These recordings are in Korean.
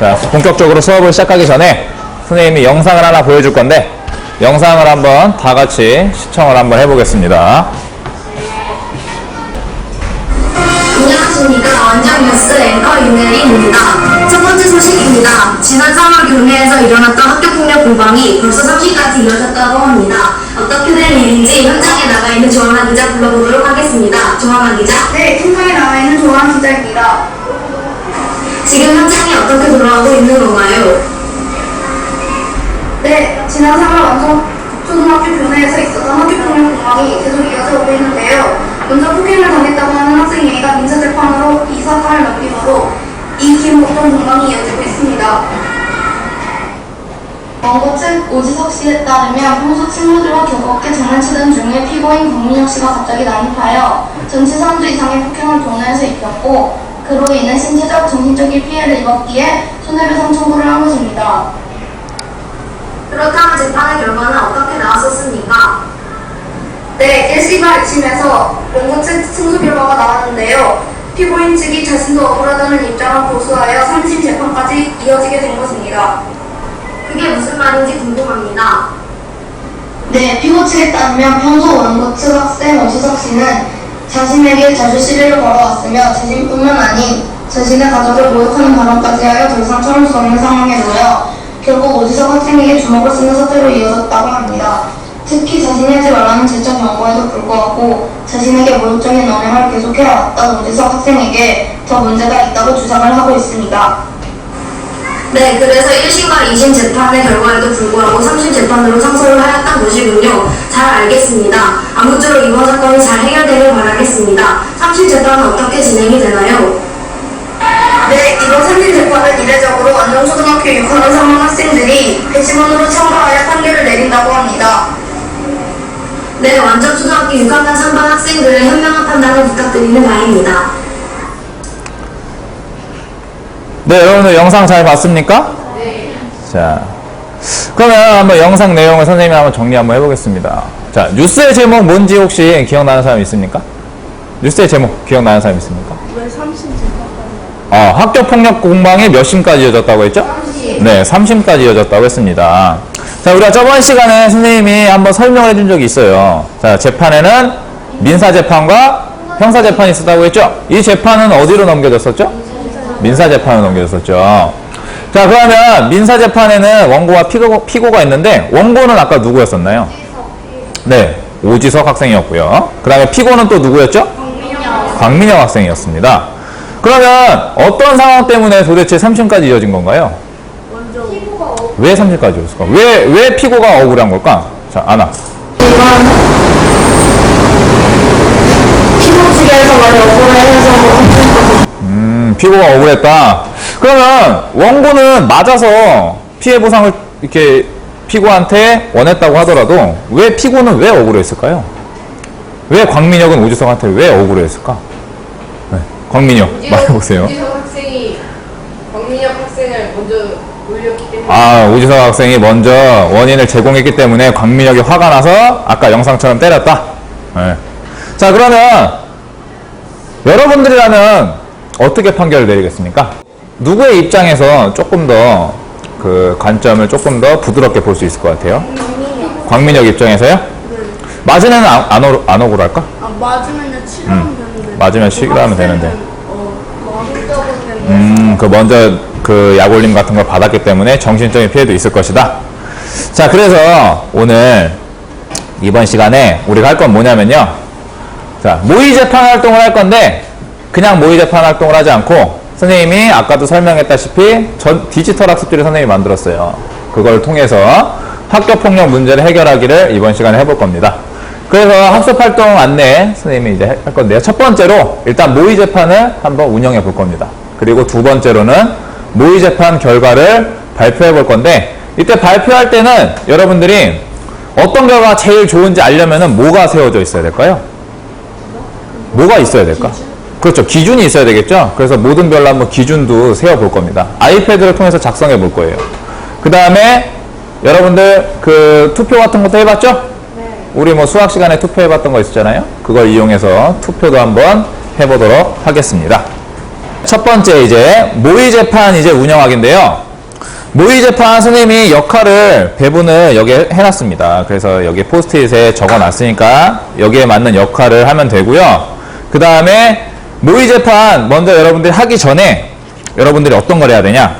자, 본격적으로 수업을 시작하기 전에 선생님이 영상을 하나 보여줄 건데 영상을 한번 다 같이 시청을 한번 해보겠습니다. 안녕하십니까 원정 뉴스 앵커 윤혜린입니다. 첫 번째 소식입니다. 지난 3월 교내에서 일어났던 학교폭력 공방이 벌써 3시까지 이어졌다고 합니다. 어떻게 된 일인지 현장에 나가 있는 조항아 기자 불러보도록 하겠습니다. 조항아 기자. 네, 팀장에 나와 있는 조한 기자입니다. 지금 현장이 어떻게 돌아가고 있는 건가요? 네, 지난 3월 완성 초등학교 교내에서 있었던 학교폭력 공방이 계속 이어져 오고 있는데요. 먼저 폭행을 당했다고 하는 학생 A가 민사재판으로 이 사건을 넘기고로 이 기록던 공방이 이어지고 있습니다. 원고 측 오지석 씨에 따르면 평소 친구들과 즐겁게 장난치던 중에 피고인 박민혁 씨가 갑자기 난입하여 전치 3주 이상의 폭행을 교내에서 입혔고 그로 인해 신체적, 정신적인 피해를 입었기에 손해배상 청구를 한 것입니다. 그렇다면 재판의 결과는 어떻게 나왔었습니까? 네, 1시가 2심에서 원고 측 승소 결과가 나왔는데요. 피고인 측이 자신도 억울하다는 입장을 고수하여 3심 재판까지 이어지게 된 것입니다. 그게 무슨 말인지 궁금합니다. 네, 피고 측에 따르면 평소 원고 측 학생 오지석 씨는 자신에게 자주 시비를 걸어왔으며 자신뿐만 아닌 자신의 가족을 모욕하는 발언까지 하여 더 이상 참을 수 없는 상황에 놓여 결국 오지석 학생에게 주먹을 쓰는 사태로 이어졌다고 합니다. 특히 자신이 하지 말라는 제적 경고에도 불구하고 자신에게 모욕적인 언행을 계속해왔던 오지석 학생에게 더 문제가 있다고 주장을 하고 있습니다. 네, 그래서 1심과 2심 재판의 결과에도 불구하고 3심 재판으로 상소를 하였던 것이군요. 잘 알겠습니다. 아무쪼록 이번 사건이 잘 해결되길 바라겠습니다. 3심 재판은 어떻게 진행이 되나요? 네, 이번 3심 재판은 이례적으로 안동초등학교 6학년 3학 학생들이 배심원으로 참가하여 판결을 내린다고 합니다. 네, 완전 초등학교 6학년 3반 학생들의 현명한 판단을 부탁드리는 바입니다. 네, 여러분들 영상 잘 봤습니까? 네. 자, 그러면 한번 영상 내용을 선생님이 한번 정리 한번 해보겠습니다. 자, 뉴스의 제목 뭔지 혹시 기억나는 사람 있습니까? 뉴스의 제목 기억나는 사람 있습니까? 왜 3심 어, 학교 폭력 공방이 몇 심까지 이어졌다고 했죠? 3심. 네, 3심까지 이어졌다고 했습니다. 자, 우리가 저번 시간에 선생님이 한번 설명을 해준 적이 있어요. 자, 재판에는 민사재판과 형사재판이 있었다고 했죠? 이 재판은 어디로 넘겨졌었죠? 민사재판으로 넘겨졌었죠. 자, 그러면 민사재판에는 원고와 피고, 피고가 있는데, 원고는 아까 누구였었나요? 네, 오지석 학생이었고요. 그 다음에 피고는 또 누구였죠? 광민혁 학생이었습니다. 그러면 어떤 상황 때문에 도대체 3심까지 이어진 건가요? 왜 3심까지 이어졌을까? 왜, 왜 피고가 억울한 걸까? 자, 아나. 피고 측에서 많이 억울해해서 음, 피고가 억울했다. 그러면 원고는 맞아서 피해 보상을 이렇게 피고한테 원했다고 하더라도 왜 피고는 왜 억울했을까요? 왜 광민혁은 오지석한테 왜 억울했을까? 네, 광민혁 말해보세요. 오지석 학생이 박민혁 학생을 먼저 때문에 아, 오지석 학생이 먼저 원인을 제공했기 때문에 광민혁이 화가 나서 아까 영상처럼 때렸다. 네. 자, 그러면 여러분들이라면 어떻게 판결을 내리겠습니까? 누구의 입장에서 조금 더 그 관점을 조금 더 부드럽게 볼 수 있을 것 같아요? 광민혁 입장에서요? 애는 안, 안, 억- 안 억울할까? 아, 맞으면 치료하면 되는데 맞으면 시기하면 되는데. 어, 음, 그 먼저 그 약올림 같은 걸 받았기 때문에 정신적인 피해도 있을 것이다. 자, 그래서 오늘 이번 시간에 우리가 할 건 뭐냐면요. 자, 모의 재판 활동을 할 건데 그냥 모의 재판 활동을 하지 않고 선생님이 아까도 설명했다시피 전 디지털 학습지를 선생님이 만들었어요. 그걸 통해서 학교 폭력 문제를 해결하기를 이번 시간에 해볼 겁니다. 그래서 학습 활동 안내 선생님이 이제 할 건데요. 첫 번째로 일단 모의 재판을 한번 운영해 볼 겁니다. 그리고 두 번째로는 모의 재판 결과를 발표해 볼 건데 이때 발표할 때는 여러분들이 어떤 결과가 제일 좋은지 알려면은 뭐가 세워져 있어야 될까요? 뭐가 있어야 될까? 그렇죠. 기준이 있어야 되겠죠. 그래서 모든 별로 한번 기준도 세워 볼 겁니다. 아이패드를 통해서 작성해 볼 거예요. 그 다음에 여러분들 그 투표 같은 것도 해봤죠? 우리 뭐 수학 시간에 투표해봤던 거 있었잖아요. 그걸 이용해서 투표도 한번 해보도록 하겠습니다. 첫 번째 이제 모의 재판 이제 운영하기인데요. 모의 재판 선생님이 역할을 배분을 여기에 해놨습니다. 그래서 여기 포스트잇에 적어놨으니까 여기에 맞는 역할을 하면 되고요. 그 다음에 모의 재판 먼저 여러분들이 하기 전에 여러분들이 어떤 걸 해야 되냐?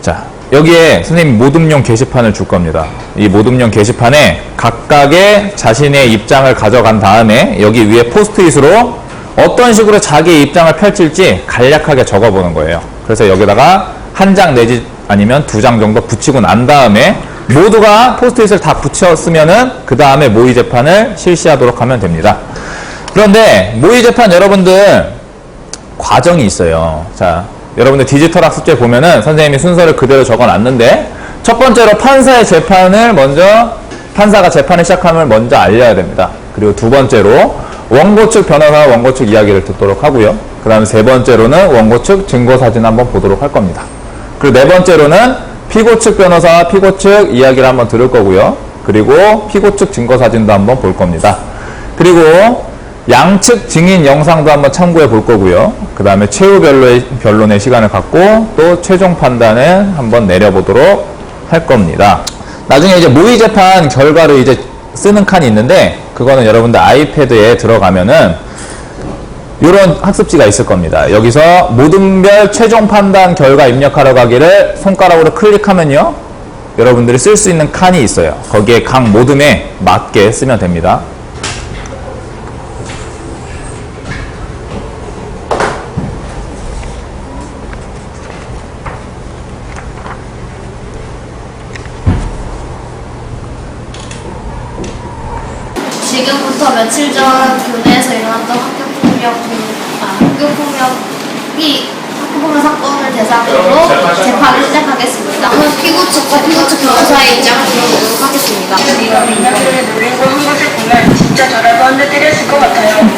자, 여기에 선생님 모둠용 게시판을 줄 겁니다. 이 모둠용 게시판에 각각의 자신의 입장을 가져간 다음에 여기 위에 포스트잇으로 어떤 식으로 자기의 입장을 펼칠지 간략하게 적어보는 거예요. 그래서 여기다가 한 장 내지 아니면 두 장 정도 붙이고 난 다음에 모두가 포스트잇을 다 붙였으면은 그 다음에 모의 재판을 실시하도록 하면 됩니다. 그런데 모의 재판 여러분들 과정이 있어요. 자, 여러분들 디지털 학습제 보면은 선생님이 순서를 그대로 적어 놨는데 첫 번째로 판사의 재판을 먼저 판사가 재판을 시작함을 먼저 알려야 됩니다. 그리고 두 번째로 원고 측 변호사와 원고 측 이야기를 듣도록 하고요. 그 다음에 세 번째로는 원고 측 증거 사진 한번 보도록 할 겁니다. 그리고 네 번째로는 피고 측 변호사와 피고 측 이야기를 한번 들을 거고요. 그리고 피고 측 증거 사진도 한번 볼 겁니다. 그리고 양측 증인 영상도 한번 참고해 볼 거고요. 그 다음에 최후 변론의, 변론의 시간을 갖고 또 최종 판단을 한번 내려보도록 할 겁니다. 나중에 이제 모의 재판 결과를 이제 쓰는 칸이 있는데 그거는 여러분들 아이패드에 들어가면은 이런 학습지가 있을 겁니다. 여기서 모든 별 최종 판단 결과 입력하러 가기를 손가락으로 클릭하면요. 여러분들이 쓸 수 있는 칸이 있어요. 거기에 각 모둠에 맞게 쓰면 됩니다. 지금부터 며칠 전 교내에서 일어났던 학교폭력, 아, 학교폭력이 학교폭력 사건을 대상으로 재판을 시작하겠습니다. 피고 측과 피고 측 변호사의 입장을 들어보도록 하겠습니다. 우리가 민혁이를 놀리고 한 것을 보면 진짜 저라도 한 대 때렸을 것 같아요.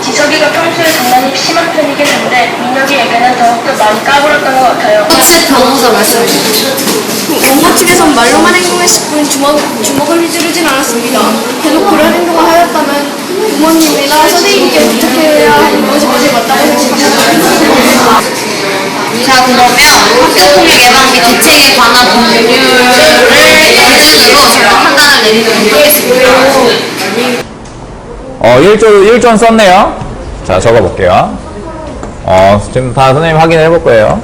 지석이가 평소에 장난이 심한 편이긴 한데 민혁이에게는 더욱더 많이 까불었던 것 같아요. 측 변호사 주세요. 원고 측에선 말로만 행동했을 뿐 주먹, 주먹을 휘두르진 않았습니다. 계속 그런 행동을 하였다면 부모님이나 선생님께 부탁해야 하는 것이 맞을 맞다고 생각합니다. 자 그러면 학교폭력 예방 및 대책에 관한 법률을 가지고 판단을 내리도록 하겠습니다. 어, 1조, 1조 썼네요. 자, 적어볼게요. 어, 지금 다 선생님 확인을 해볼 거예요.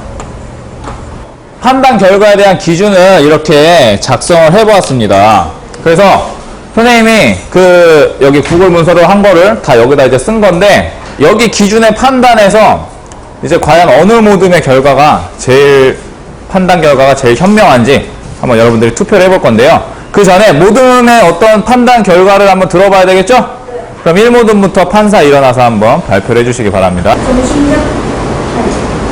판단 결과에 대한 기준을 이렇게 작성을 해 보았습니다. 그래서 선생님이 그 여기 구글 문서로 한 거를 다 여기다 이제 쓴 건데 여기 기준의 판단에서 이제 과연 어느 모둠의 결과가 제일 판단 결과가 제일 현명한지 한번 여러분들이 투표를 해볼 건데요. 그 전에 모둠의 어떤 판단 결과를 한번 들어봐야 되겠죠? 그럼 1모둠부터 판사 일어나서 한번 발표를 해주시기 바랍니다.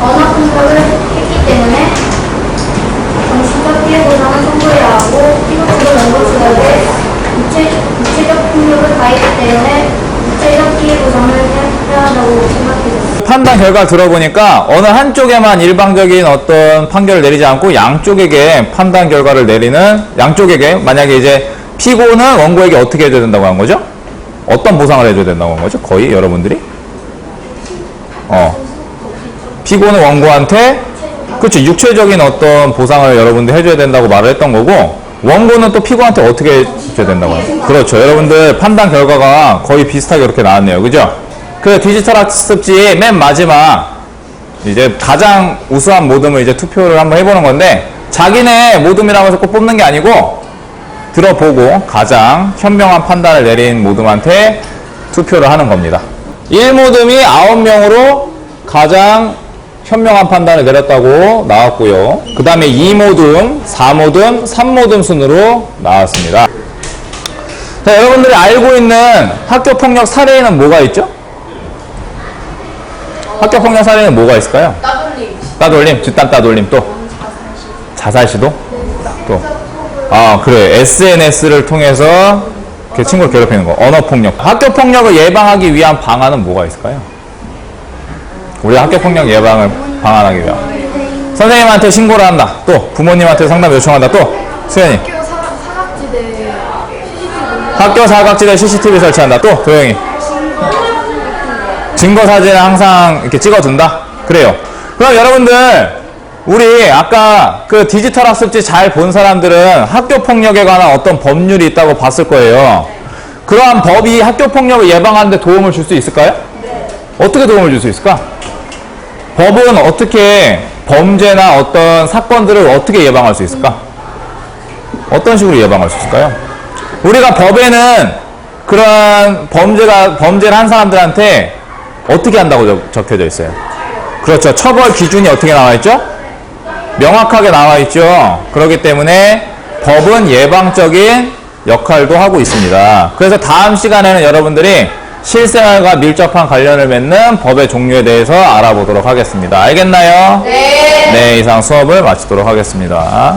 언어 공격을 했기 때문에 정신적 피해 보상을 청구해야 하고 원고 측에게 육체, 육체 적 폭력을 가했기 때문에 육체적 피해 보상을 해야 한다고 생각해요. 판단 결과 들어보니까 어느 한쪽에만 일방적인 어떤 판결을 내리지 않고 양쪽에게 판단 결과를 내리는 양쪽에게 만약에 이제 피고는 원고에게 어떻게 해줘야 된다고 한 거죠? 어떤 보상을 해줘야 된다고 한 거죠? 거의 여러분들이? 어. 피고는 원고한테 그렇죠 육체적인 어떤 보상을 여러분들 해줘야 된다고 말을 했던 거고 원고는 또 피고한테 어떻게 해줘야 된다고 하죠? 그렇죠 여러분들 판단 결과가 거의 비슷하게 이렇게 나왔네요 그죠? 그 디지털 학습지 맨 마지막 이제 가장 우수한 모둠을 이제 투표를 한번 해보는 건데 자기네 모둠이라고 해서 꼭 뽑는 게 아니고 들어보고 가장 현명한 판단을 내린 모둠한테 투표를 하는 겁니다. 1모둠이 9명으로 가장 현명한 판단을 내렸다고 나왔고요. 그 다음에 2모둠, 4모둠, 3모둠 순으로 나왔습니다. 자, 여러분들이 알고 있는 학교폭력 사례에는 뭐가 있죠? 학교폭력 사례는 뭐가 있을까요? 따돌림. 따돌림, 뒷담 따돌림 또 자살 시도 또 아, 그래. SNS를 통해서 그 친구를 괴롭히는 거. 언어 폭력. 학교 폭력을 예방하기 위한 방안은 뭐가 있을까요? 우리 학교 폭력 예방을 방안하기 위한. 선생님한테 신고를 한다. 또 부모님한테 상담 요청한다. 또 수현이. 학교 사, 사각지대 학교 사각지대 CCTV 설치한다. 또 도영이. 증거 사진을 항상 이렇게 찍어둔다. 그래요. 그럼 여러분들, 우리 아까 그 디지털 학습지 잘 본 사람들은 학교 폭력에 관한 어떤 법률이 있다고 봤을 거예요. 그러한 법이 학교 폭력을 예방하는 데 도움을 줄 수 있을까요? 어떻게 도움을 줄 수 있을까? 법은 어떻게 범죄나 어떤 사건들을 어떻게 예방할 수 있을까? 어떤 식으로 예방할 수 있을까요? 우리가 법에는 그런 범죄가 범죄를 한 사람들한테 어떻게 한다고 적- 적혀져 있어요? 그렇죠. 처벌 기준이 어떻게 나와 있죠? 명확하게 나와 있죠. 그렇기 때문에 법은 예방적인 역할도 하고 있습니다. 그래서 다음 시간에는 여러분들이 실생활과 밀접한 관련을 맺는 법의 종류에 대해서 알아보도록 하겠습니다. 알겠나요? 네. 네, 이상 수업을 마치도록 하겠습니다.